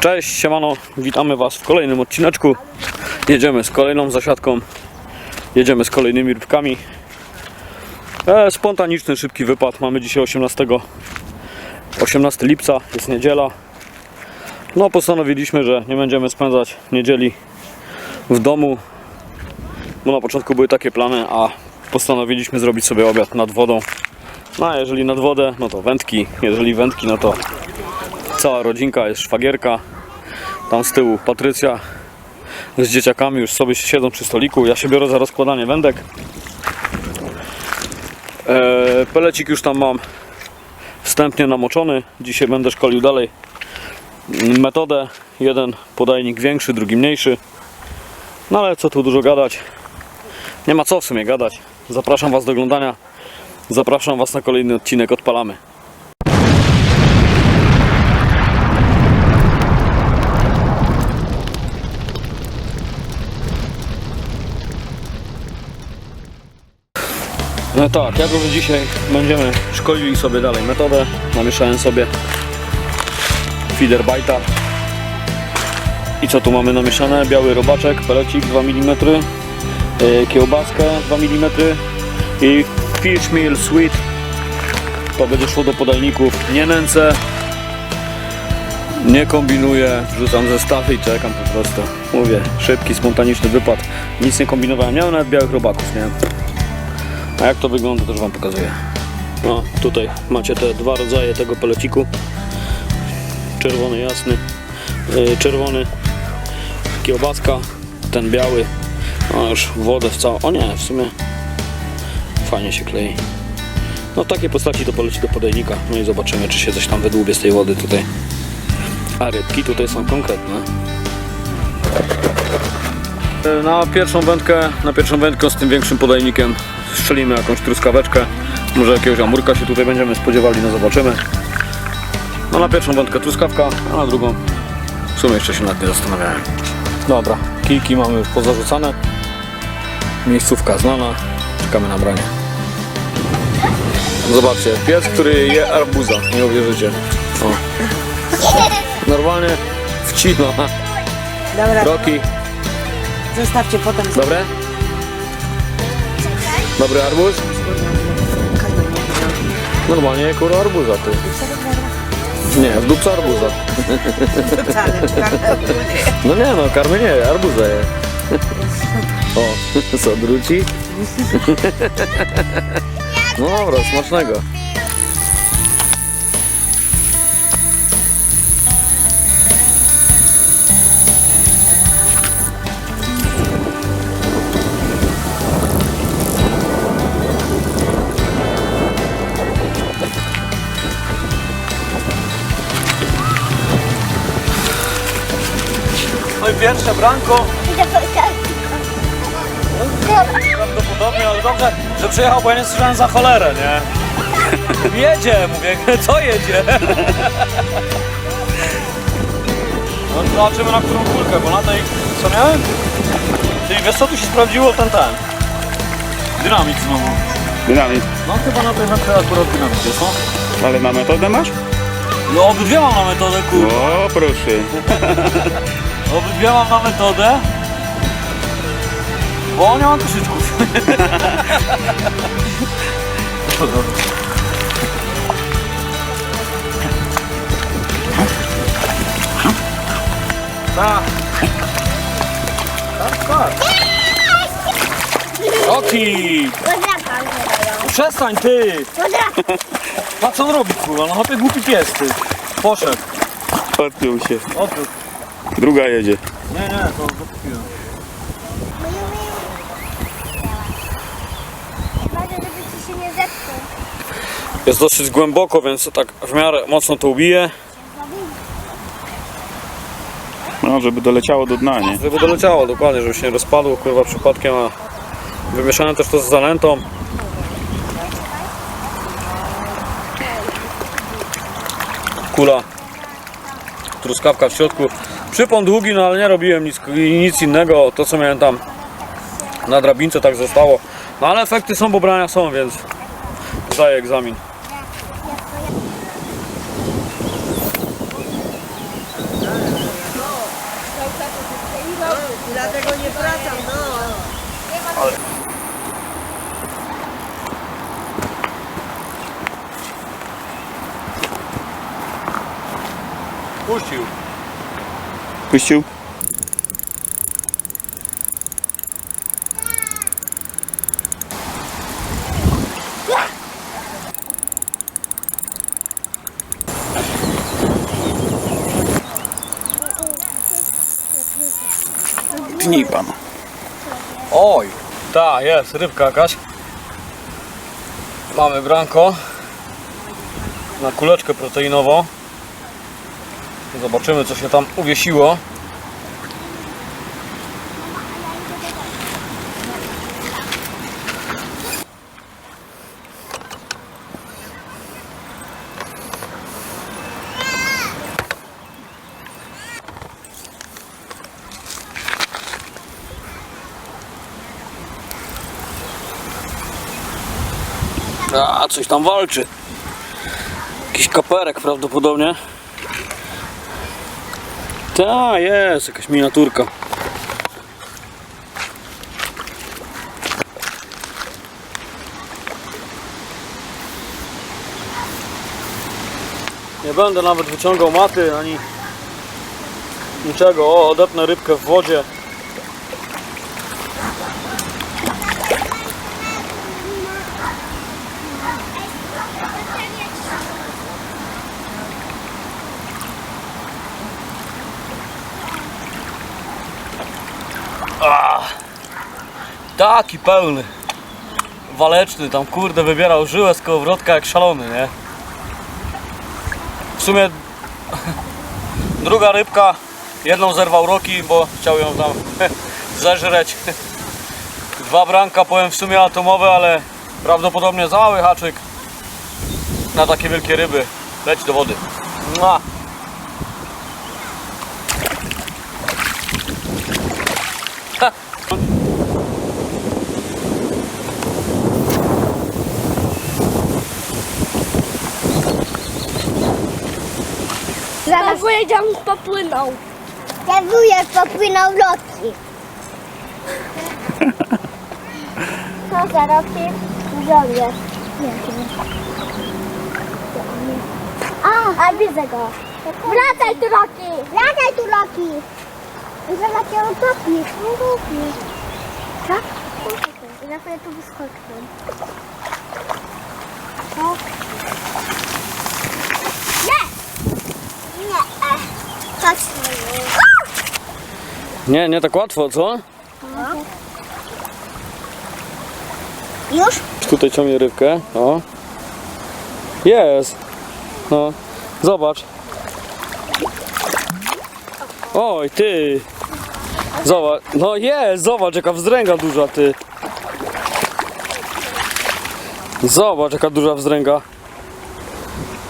Cześć, siemano, witamy Was w kolejnym odcineczku. Jedziemy z kolejną zasiadką, jedziemy z kolejnymi rybkami. E, spontaniczny, szybki wypad. Mamy dzisiaj 18, 18 lipca, jest niedziela. No, postanowiliśmy, że nie będziemy spędzać niedzieli w domu, bo na początku były takie plany, a postanowiliśmy zrobić sobie obiad nad wodą. No, a jeżeli nad wodę, no to wędki, jeżeli wędki, no to cała rodzinka, jest szwagierka, tam z tyłu Patrycja z dzieciakami już sobie siedzą przy stoliku. Ja się biorę za rozkładanie wędek. Eee, pelecik już tam mam wstępnie namoczony. Dzisiaj będę szkolił dalej metodę. Jeden podajnik większy, drugi mniejszy. No ale co tu dużo gadać. Nie ma co w sumie gadać. Zapraszam Was do oglądania. Zapraszam Was na kolejny odcinek Odpalamy. No tak, jako że dzisiaj będziemy szkolili sobie dalej metodę, namieszałem sobie feeder bajta. I co tu mamy namieszane? Biały robaczek, pelecik 2 mm, yy, kiełbaskę 2 mm i fish meal sweet. To będzie szło do podajników. Nie nęcę, nie kombinuję, wrzucam zestawy i czekam po prostu. Mówię, szybki, spontaniczny wypad. Nic nie kombinowałem, miałem nawet białych robaków, nie? A jak to wygląda też Wam pokazuję. No, tutaj macie te dwa rodzaje tego peleciku. Czerwony jasny, yy, czerwony kiełbaska, ten biały. No już wodę w całą. O nie, w sumie fajnie się klei. No w takiej postaci to poleci do podajnika. No i zobaczymy, czy się coś tam wydłubie z tej wody tutaj. A rybki tutaj są konkretne. Na pierwszą wędkę, na pierwszą wędkę z tym większym podajnikiem strzelimy jakąś truskaweczkę. Może jakiegoś amurka się tutaj będziemy spodziewali, no zobaczymy. No na pierwszą wędkę truskawka, a na drugą w sumie jeszcze się nad nie zastanawiałem. Dobra, kijki mamy już pozarzucane. Miejscówka znana. Czekamy na branie. Zobaczcie, pies, który je arbuza, nie uwierzycie. O. Normalnie wcina. Dobra, Roki, zostawcie potem. dobre? Dobry arbuz? Normalnie kurwa arbuza ty. Nie, w dupcu arbuza. No nie no, karmy nie, arbuza je. O, co, druci? No dobra, smacznego. No i pierwsze branko. Prawdopodobnie, ale dobrze, że przyjechał, bo ja nie słyszałem za cholerę, nie? Jedzie, mówię, co jedzie? No zobaczymy na którą kulkę, bo na tej, co miałem? Czyli wiesz co tu się sprawdziło, ten ten. Dynamik znowu. Dynamit. No chyba na tej wędce akurat dynamik jest, no. Ale na metodę masz? No obydwie mam na metodę, kurwa. O, proszę. Obydwie mam na metodę. Bo nie mam koszyczków. Tak. Tak, tak. Oki! Przestań ty! Patrz co on robi kurwa, no chłopie głupi pies ty. Poszedł. Odpiął się. Odwrót. Druga jedzie. Nie, nie, to zakupiłem. Uważaj, żeby ci się nie zepsuł. Jest dosyć głęboko, więc tak w miarę mocno to ubije. No, żeby doleciało do dna, nie? Żeby doleciało dokładnie, żeby się nie rozpadło kurwa przypadkiem, a wymieszane też to z zanętą. Kula. Truskawka w środku. Przypon długi, no ale nie robiłem nic, nic innego. To co miałem tam na drabince tak zostało. No ale efekty są, pobrania są, więc zdaję egzamin. Dlatego nie wracam, no. Puścił. Puścił? Tnij pan. Oj, ta jest, rybka jakaś. Mamy branko na kuleczkę proteinową. Zobaczymy co się tam uwiesiło. A, coś tam walczy. Jakiś kaperek prawdopodobnie. Ta, jest, jakaś miniaturka. Nie będę nawet wyciągał maty ani niczego. O, odepnę rybkę w wodzie. Taki pełny. Waleczny, tam kurde wybierał żyłę z kołowrotka jak szalony, nie? W sumie druga rybka, jedną zerwał roki, bo chciał ją tam zeżreć. Dwa branka powiem w sumie atomowe, ale prawdopodobnie za mały haczyk na takie wielkie ryby. Leć do wody. Mua. Wujek popłynął. Ten wujek popłynął lotki. Co za roki? Żołnierz. A, a widzę go. Wracaj tu Roki! Wracaj tu Roki! Zaraz cię utopi. Utopi. Tak? I na chwilę tu wyskoczę. Tak? Nie! Nie. e, Chodź. Nie, nie tak łatwo, co? Już? Tutaj ciągnie rybkę. O. Jest. No. Zobacz. Oj, ty. Zobacz. No jest, zobacz jaka wzdręga duża, ty. Zobacz jaka duża wzdręga.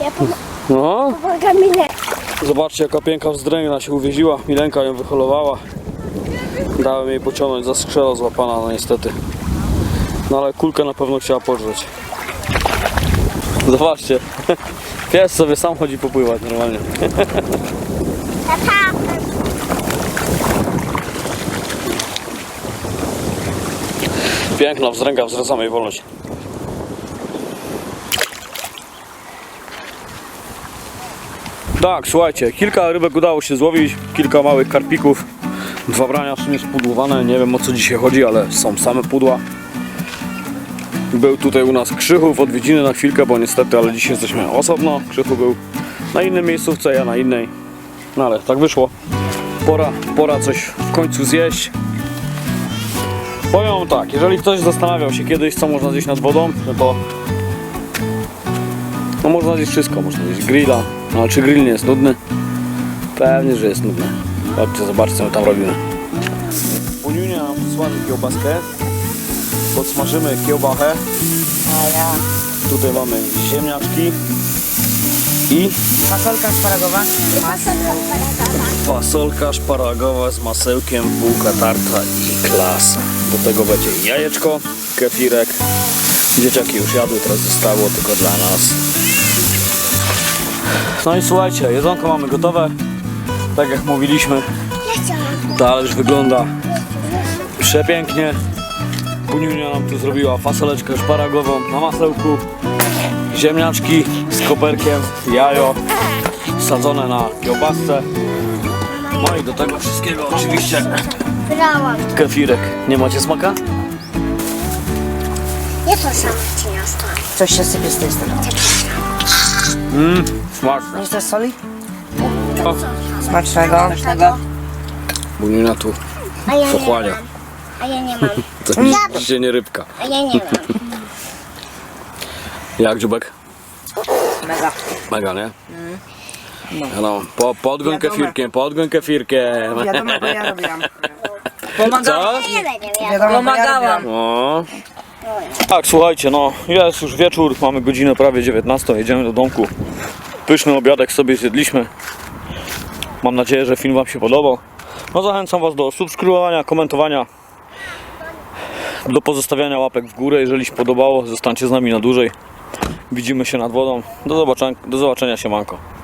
Ja No. mi nie. Zobaczcie jaka piękna wzdręgna się uwieziła. Milenka ją wyholowała. Dałem jej pociągnąć za skrzela złapana, no niestety. No ale kulkę na pewno chciała podrzeć. Zobaczcie. Pies sobie sam chodzi popływać normalnie. Piękna wzdręga w samej wolności. Tak, słuchajcie, kilka rybek udało się złowić, kilka małych karpików, dwa brania w sumie nie wiem o co dzisiaj chodzi, ale są same pudła. Był tutaj u nas Krzychu w odwiedziny na chwilkę, bo niestety, ale dzisiaj jesteśmy osobno. Krzychu był na innej miejscówce, ja na innej. No ale tak wyszło. Pora, pora coś w końcu zjeść. Powiem tak, jeżeli ktoś zastanawiał się kiedyś, co można zjeść nad wodą, no to no można zjeść wszystko, można zjeść grilla, no ale czy grill nie jest nudny? Pewnie, że jest nudny. Chodźcie, zobaczcie, co my tam robimy. Nam przysłali kiełbaskę, podsmażymy kiełbachę, A ja. tutaj mamy ziemniaczki i Fasolka szparagowa. fasolka szparagowa z masełkiem, bułka tarta i klasa. Do tego będzie jajeczko, kefirek. Dzieciaki już jadły, teraz zostało tylko dla nas. No i słuchajcie, jedzonko mamy gotowe. Tak jak mówiliśmy, talerz wygląda Przepięknie. Buniunia nam tu zrobiła fasoleczkę szparagową na masełku. Ziemniaczki z koperkiem, jajo sadzone na kiełbasce. No i do tego wszystkiego oczywiście kefirek. Nie macie smaka? Nie to samo przyniosłam. Coś się sypie z tej strony. Mmm, smaczne. Nie chcesz soli? O, Smacznego. Smacznego. Buniunia tu A ja nie pochłania. mam. A ja nie mam. To się nie rybka. A ja nie mam. Jak dziubek? Mega. Mega, nie? No, po, podgoń Wiadomo. kefirkiem, podgoń kefirkiem. Wiadomo, bo ja robiłam. Co? Nie będę miała. Wiadomo, Pomagałam. No. Tak, słuchajcie, no jest już wieczór, mamy godzinę prawie 19, jedziemy do domku. Pyszny obiadek sobie zjedliśmy. Mam nadzieję, że film Wam się podobał. No zachęcam Was do subskrybowania, komentowania, do pozostawiania łapek w górę, jeżeli się podobało, zostańcie z nami na dłużej. Widzimy się nad wodą. Do zobaczenia, do zobaczenia się, manko.